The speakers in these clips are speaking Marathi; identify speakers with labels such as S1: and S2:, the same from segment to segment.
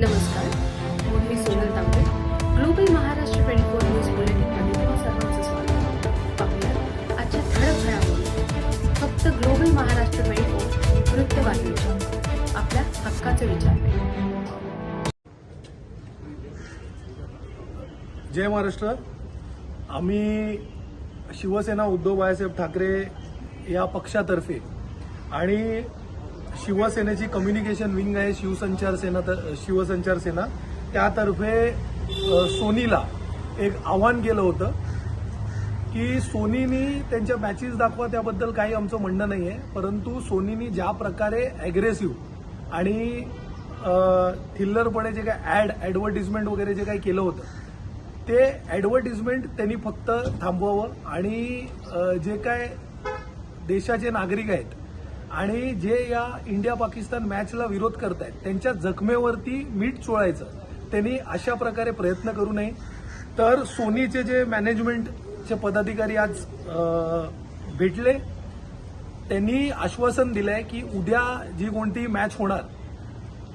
S1: नमस्कार. मी Sonal Tambe. Global Maharashtra twenty four news बुलेटिनमध्ये तुम्हा सर्वांचं स्वागत. पाहूया आजच्या ठळक घडामोडी. फक्त ग्लोबल महाराष्ट्र ट्वेंटी फोर वृत्तवाहिनीच्या. आपल्या हक्काचे विचार.
S2: जय महाराष्ट्र. आम्ही शिवसेना उद्धव बाळासाहेब ठाकरे या पक्षातर्फे आणि शिवसेनेची कम्युनिकेशन विंग आहे शिवसंचार सेना तर- शिवसंचार सेना. त्यातर्फे सोनीला एक आव्हान केलं होतं की सोनीनी त्यांच्या मॅचेस दाखवा त्याबद्दल काही आमचं म्हणणं नाही आहे परंतु सोनीनी ज्या प्रकारे ॲग्रेसिव्ह आणि थिल्लरपणे जे काय ॲड ॲडव्हर्टिजमेंट वगैरे जे काही केलं होतं ते ॲडव्हर्टिजमेंट त्यांनी फक्त थांबवावं आणि जे काय देशाचे नागरिक आहेत आणि जे या इंडिया पाकिस्तान मॅचला विरोध करत आहेत त्यांच्या जखमेवरती मीठ चोळायचं त्यांनी अशा प्रकारे प्रयत्न करू नये. तर सोनीचे जे मॅनेजमेंटचे पदाधिकारी आज भेटले. त्यांनी आश्वासन दिलंय की उद्या जी कोणती मॅच होणार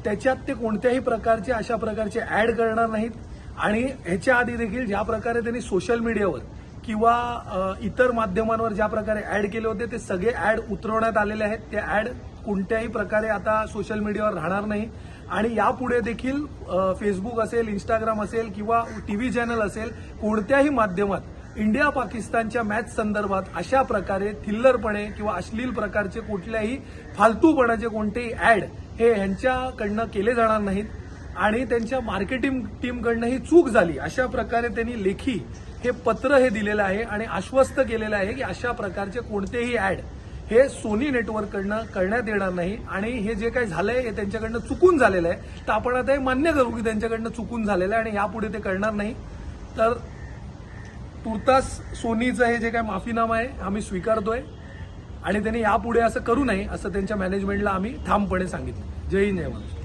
S2: त्याच्यात ते कोणत्याही प्रकारचे अशा प्रकारचे ऍड करणार नाहीत. आणि ह्याच्या आधी देखील ज्या प्रकारे त्यांनी सोशल मीडियावर किंवा इतर माध्यमांवर ज्या प्रकारे ऍड केले होते ते सगळे ऍड उतरवण्यात आलेले आहेत. ते ऍड कोणत्याही प्रकारे आता सोशल मीडियावर राहणार नाही. आणि यापुढे देखील फेसबुक असेल इंस्टाग्राम असेल किंवा टी व्ही चॅनल असेल कोणत्याही माध्यमात इंडिया पाकिस्तानच्या मॅच संदर्भात अशा प्रकारे थिल्लरपणे किंवा अश्लील प्रकारचे कुठल्याही फालतूपणाचे कोणतेही ऍड हे ह्यांच्याकडनं केले जाणार नाहीत. आणि त्यांच्या मार्केटिंग टीमकडनं ही चूक झाली. अशा प्रकारे त्यांनी लेखी हे पत्र हे दिलेलं आहे आणि आश्वस्त केलेलं आहे की अशा प्रकारचे कोणतेही ऍड हे सोनी नेटवर्ककडनं करण्यात येणार नाही. आणि हे जे काही झालंय हे त्यांच्याकडनं चुकून झालेलं आहे. तर आपण आता हे मान्य करू की त्यांच्याकडनं चुकून झालेलं आहे आणि यापुढे ते करणार नाही. तर तुर्तास सोनीचं हे जे काही माफीनामा आहे आम्ही स्वीकारतोय. आणि त्यांनी यापुढे असं करू नये असं त्यांच्या मॅनेजमेंटला आम्ही ठामपणे सांगितलं. जय हिंद जय महाराष्ट्र.